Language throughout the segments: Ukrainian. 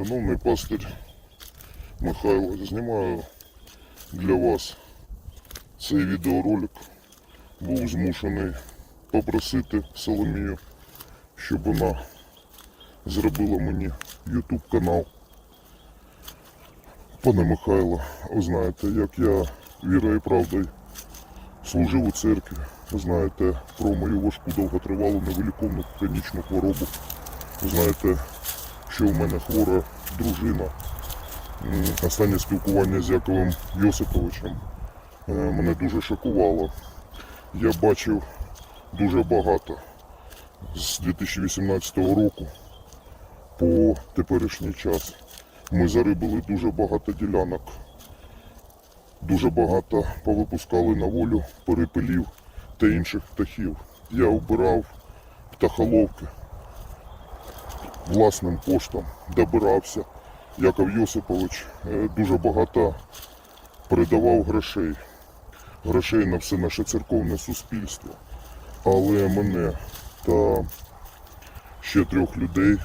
Шановний пастир Михайло, знімаю для вас цей відеоролик. Був змушений попросити Соломію, щоб вона зробила мені YouTube канал. Пане Михайло, ви знаєте, як я вірою і правдою служив у церкві. Знаєте про мою важку довготривалу невиліковну хронічну хворобу. Знаєте, що в мене хвора дружина. Останнє спілкування з Яковом Йосиповичем е, мене дуже шокувало. Я бачив дуже багато з 2018 року по теперішній час. Ми зарибили дуже багато ділянок, дуже багато повипускали на волю перепелів та інших птахів. Я обирав птахоловки власним коштом добирався. Яков Йосипович е, дуже багато передавав грошей. Грошей на все наше церковне суспільство. Але мене та ще трьох людей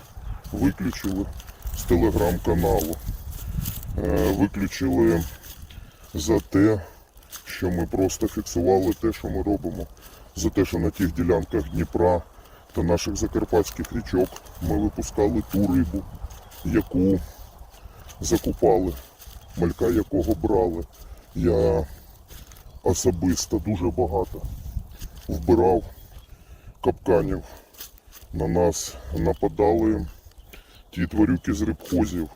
виключили з телеграм-каналу. Е, Виключили за те, що ми просто фіксували те, що ми робимо. За те, що на тих ділянках Дніпра та наших закарпатських річок ми випускали ту рибу, яку закупали, малька якого брали. Я особисто дуже багато вбирав капканів. На нас нападали ті тварюки з рибхозів,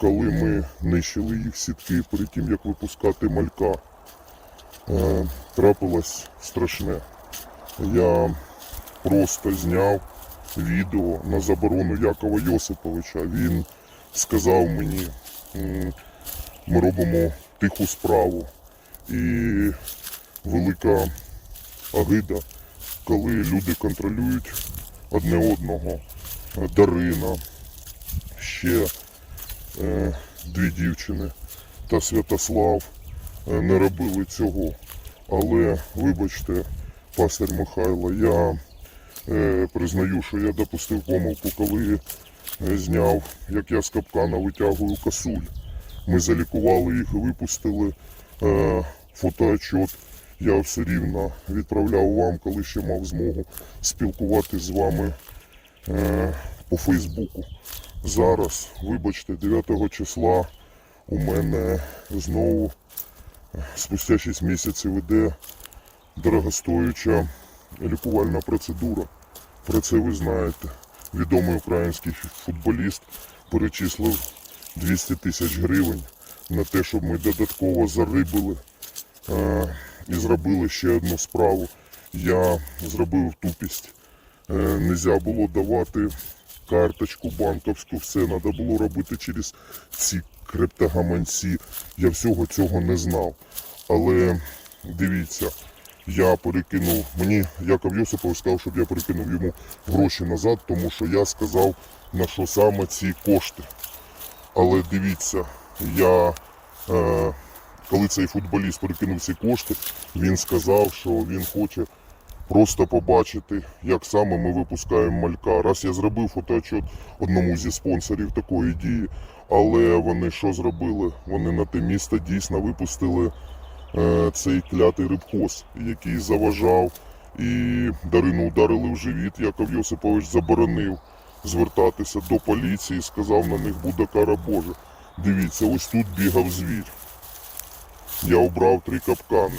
коли ми нищили їх сітки перед тим, як випускати малька. Е, трапилось страшне. Я просто зняв відео на заборону Якова Йосиповича. Він сказав мені, ми робимо тиху справу. І велика агида, коли люди контролюють одне одного. Дарина, ще е, дві дівчини та Святослав е, не робили цього. Але вибачте, пастор Михайло, я признаю, що я допустив помилку, коли е, зняв, як я з капкана витягую косуль. Ми залікували їх і випустили е, фотоотчет. Я все рівно відправляв вам, коли ще мав змогу спілкуватися з вами е, по Фейсбуку. Зараз, вибачте, 9 числа у мене знову е, спустя 6 місяців іде дорогостоюча лікувальна процедура. Про це ви знаєте. Відомий український футболіст перечислив 200 тисяч гривень на те, щоб ми додатково зарибили е, і зробили ще одну справу. Я зробив тупість. Е, нельзя було давати карточку банковську, все треба було робити через ці криптогаманці. Я всього цього не знав. Але дивіться, я перекинув, мені Яков Йосипович сказав, щоб я перекинув йому гроші назад, тому що я сказав, на що саме ці кошти. Але дивіться, я, е, коли цей футболіст перекинув ці кошти, він сказав, що він хоче просто побачити, як саме ми випускаємо малька. Раз я зробив фотоотчет одному зі спонсорів такої дії, але вони що зробили? Вони на те місто дійсно випустили цей клятий рибхоз, який заважав і Дарину ударили в живіт. Яков Йосипович заборонив звертатися до поліції, сказав, на них буде кара Божа. Дивіться, ось тут бігав звір. Я обрав три капкани.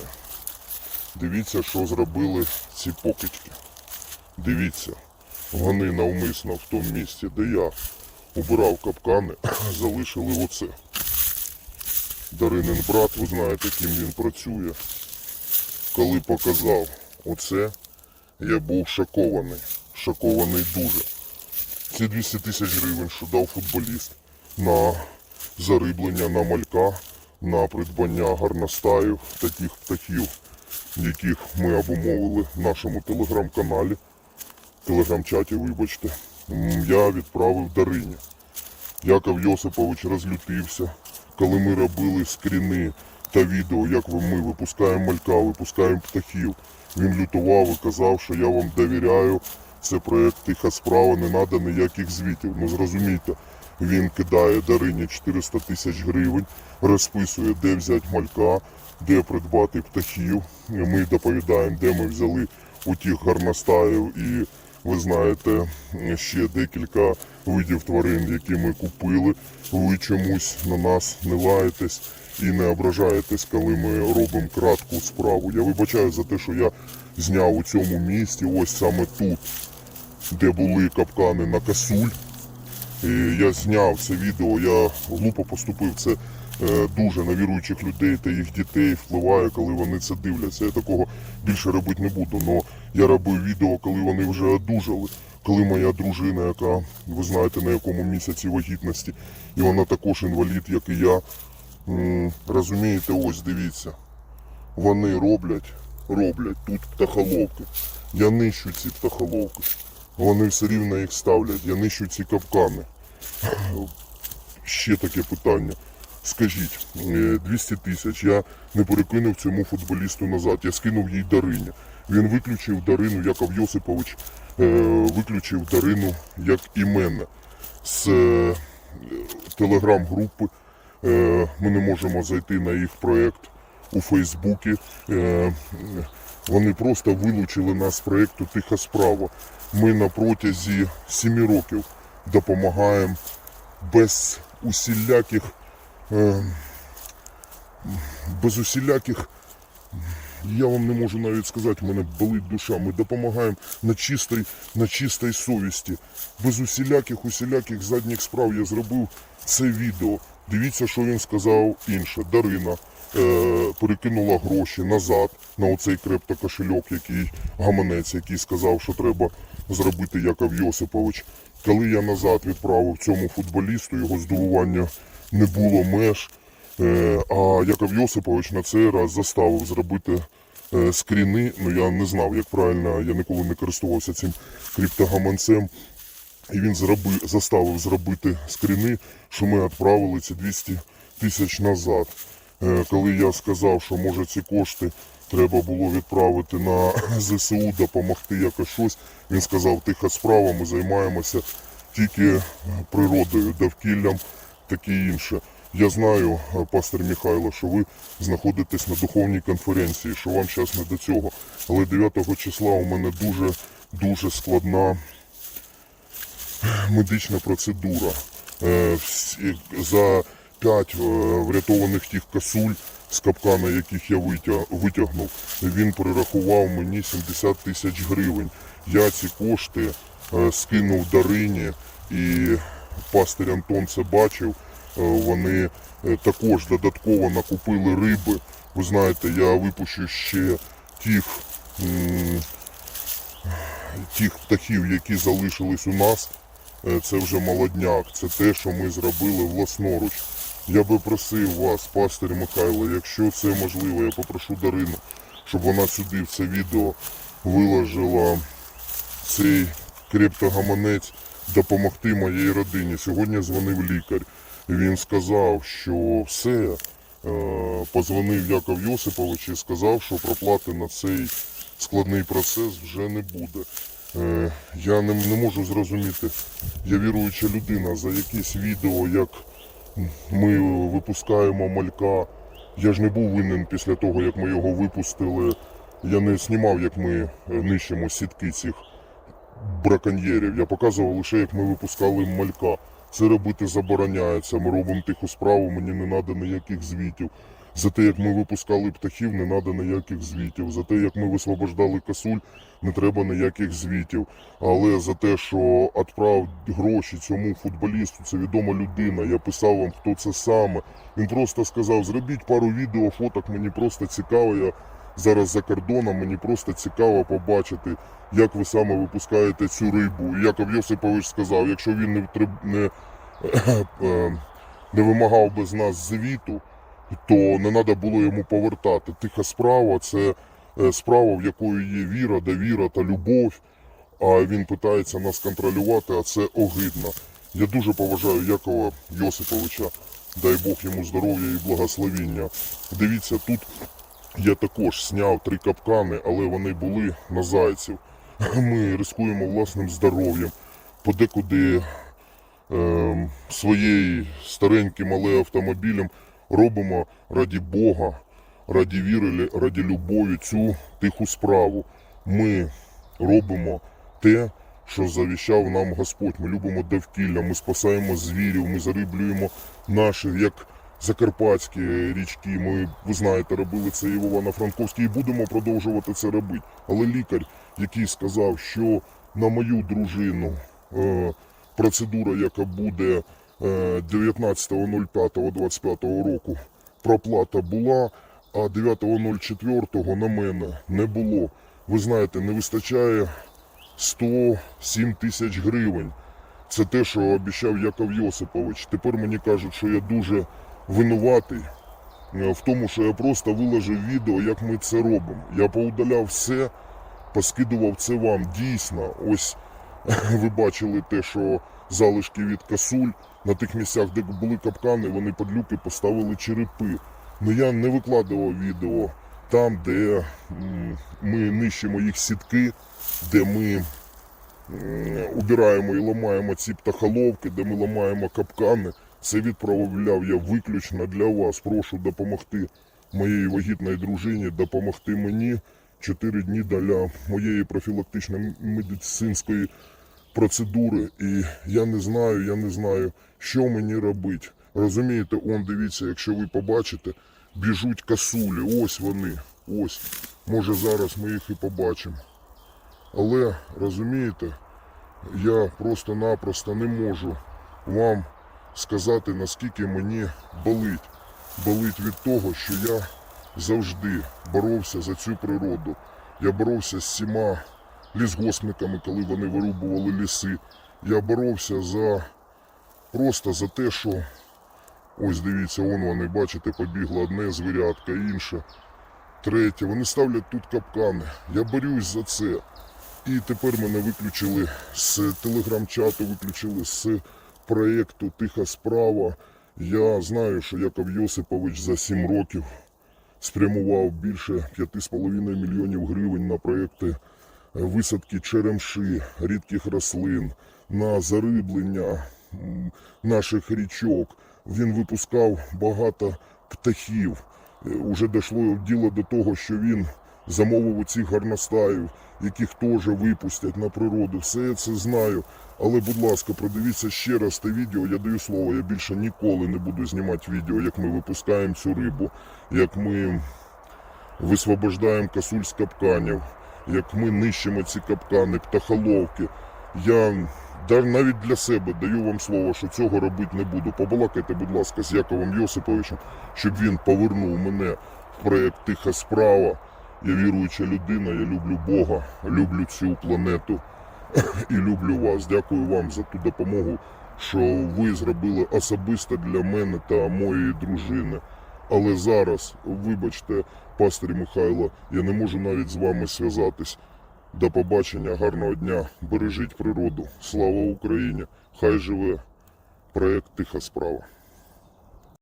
Дивіться, що зробили ці покидьки. Дивіться, вони навмисно в тому місці, де я обирав капкани, залишили оце. Даринин брат, ви знаєте, ким він працює. Коли показав оце, я був шокований. Шокований дуже. Ці 200 тисяч гривень, що дав футболіст на зариблення на малька, на придбання гарностаїв, таких птахів, яких ми обумовили в нашому телеграм-каналі, телеграм-чаті, вибачте, я відправив Дарині. Яков Йосипович розлютився, коли ми робили скріни та відео, як ми випускаємо малька, випускаємо птахів. Він лютував і казав, що я вам довіряю. Це проект тиха справа, не треба ніяких звітів. Ну зрозумійте, Він кидає Дарині 400 тисяч гривень, розписує, де взяти малька, де придбати птахів. Ми доповідаємо, де ми взяли у тих гарностаїв і ви знаєте ще декілька видів тварин, які ми купили. Ви чомусь на нас не лаєтесь і не ображаєтесь, коли ми робимо кратку справу. Я вибачаю за те, що я зняв у цьому місці, ось саме тут, де були капкани на касуль. Я зняв це відео, я глупо поступив. Це е, дуже на віруючих людей та їх дітей впливає, коли вони це дивляться. Я такого більше робити не буду. Но я робив відео, коли вони вже одужали. Коли моя дружина, яка ви знаєте на якому місяці вагітності, і вона також інвалід, як і я. Розумієте, ось дивіться. Вони роблять, роблять тут птахоловки. Я нищу ці птахоловки. Вони все рівно їх ставлять. Я нищу ці капкани. Ще таке питання. Скажіть, е, 200 тисяч я не перекинув цьому футболісту назад. Я скинув їй Дарині. Він виключив Дарину, Яков Йосипович е, виключив Дарину як і мене з е, телеграм-групи. Е, Ми не можемо зайти на їх проєкт у Фейсбуці. Е, Вони просто вилучили нас з проєкту Тиха справа. Ми на протязі 7 років допомагаємо без усіляких, е, без усіляких, я вам не можу навіть сказати, в мене болить душа. Ми допомагаємо на чистій, на чистій совісті. Без усіляких, усіляких задніх справ я зробив це відео. Дивіться, що він сказав інше. Дарина е, перекинула гроші назад на оцей криптокошельок, який гаманець, який сказав, що треба зробити Яков Йосипович. Коли я назад відправив цьому футболісту, його здивування не було меж. Е, а Яков Йосипович на цей раз заставив зробити е, скріни. Ну я не знав, як правильно, я ніколи не користувався цим криптогаманцем. І він зроби, заставив зробити скріни, що ми відправили ці 200 тисяч назад. Е, Коли я сказав, що може ці кошти треба було відправити на ЗСУ, допомогти якось щось, він сказав, тиха справа, ми займаємося тільки природою, довкіллям, таке інше. Я знаю, е, пастор Михайло, що ви знаходитесь на духовній конференції, що вам зараз не до цього. Але 9 числа у мене дуже дуже складна медична процедура. Е, За 5 врятованих тих косуль з капкана, яких я витя- витягнув, він перерахував мені 70 тисяч гривень. Я ці кошти е, скинув Дарині і пастир Антон це бачив. Е, Вони е, також додатково накупили риби. Ви знаєте, я випущу ще тих тих птахів, які залишились у нас, е, це вже молодняк, це те, що ми зробили власноруч. Я би просив вас, пастир Михайло, якщо це можливо, я попрошу Дарину, щоб вона сюди в це відео виложила цей криптогаманець допомогти моїй родині. Сьогодні дзвонив лікар. Він сказав, що все. Е, Позвонив Яков Йосипович і сказав, що проплати на цей складний процес вже не буде. Е, Я не, не можу зрозуміти, я віруюча людина, за якісь відео, як ми випускаємо малька. Я ж не був винен після того, як ми його випустили. Я не знімав, як ми е, нищимо сітки цих браконьєрів. Я показував лише, як ми випускали малька. Це робити забороняється. Ми робимо тиху справу, мені не треба ніяких звітів. За те, як ми випускали птахів, не треба ніяких звітів. За те, як ми висвобождали косуль, не треба ніяких звітів. Але за те, що відправ гроші цьому футболісту, це відома людина. Я писав вам, хто це саме. Він просто сказав: зробіть пару відео, фоток, мені просто цікаво. Я зараз за кордоном, мені просто цікаво побачити, як ви саме випускаєте цю рибу. І Яков Йосипович сказав, якщо він не, не, е, не вимагав би з нас звіту, то не треба було йому повертати. Тиха справа це е, справа, в якої є віра, довіра та любов. А він питається нас контролювати, а це огидно. Я дуже поважаю Якова Йосиповича. Дай Бог йому здоров'я і благословіння. Дивіться, тут я також зняв три капкани, але вони були на зайців. Ми рискуємо власним здоров'ям. Подекуди е, своєю стареньким, але автомобілем робимо раді Бога, раді віри, раді любові цю тиху справу. Ми робимо те, що завіщав нам Господь. Ми любимо довкілля, ми спасаємо звірів, ми зариблюємо наші, як закарпатські річки. Ми, ви знаєте, робили це і в Івано-Франковській, і будемо продовжувати це робити. Але лікар, який сказав, що на мою дружину е, процедура, яка буде 19.05.25 року, проплата була, а 9.04 на мене не було. Ви знаєте, не вистачає 107 тисяч гривень. Це те, що обіцяв Яков Йосипович. Тепер мені кажуть, що я дуже винуватий е, в тому, що я просто виложив відео, як ми це робимо. Я поудаляв все, поскидував це вам. Дійсно, ось ви бачили те, що залишки від касуль на тих місцях, де були капкани, вони під люки поставили черепи. Ну я не викладував відео там, де ми нищимо їх сітки, де ми убираємо і ламаємо ці птахоловки, де ми ламаємо капкани. Це відправляв я виключно для вас. Прошу допомогти моїй вагітній дружині, допомогти мені. Чотири дні для моєї профілактичної медицинської процедури. І я не знаю, я не знаю, що мені робити. Розумієте, он дивіться, якщо ви побачите, біжуть касулі. Ось вони. Ось. Може зараз ми їх і побачимо. Але розумієте, я просто-напросто не можу вам сказати, наскільки мені болить. Болить від того, що я завжди боровся за цю природу. Я боровся з всіма лісгоспниками, коли вони вирубували ліси. Я боровся за просто за те, що ось дивіться, вон вони, бачите, побігло одне звірятка, інше, третє. Вони ставлять тут капкани. Я борюсь за це. І тепер мене виключили з телеграм-чату, виключили з проєкту Тиха справа. Я знаю, що Яков Йосипович за 7 років спрямував більше 5,5 мільйонів гривень на проєкти висадки черемши, рідких рослин, на зариблення наших річок. Він випускав багато птахів. Е, Уже дійшло діло до того, що він замовив оцих гарностаїв, яких теж випустять на природу. Все я це знаю. Але, будь ласка, продивіться ще раз те відео. Я даю слово, я більше ніколи не буду знімати відео, як ми випускаємо цю рибу, як ми висвобождаємо касуль з капканів, як ми нищимо ці капкани, птахоловки. Я да- навіть для себе даю вам слово, що цього робити не буду. Побалакайте, будь ласка, з Яковом Йосиповичем, щоб він повернув мене в проєкт Тиха справа. Я віруюча людина, я люблю Бога, люблю цю планету і люблю вас. Дякую вам за ту допомогу, що ви зробили особисто для мене та моєї дружини. Але зараз, вибачте, пастирі Михайло, я не можу навіть з вами зв'язатись. До побачення, гарного дня, бережіть природу. Слава Україні! Хай живе проект Тиха справа.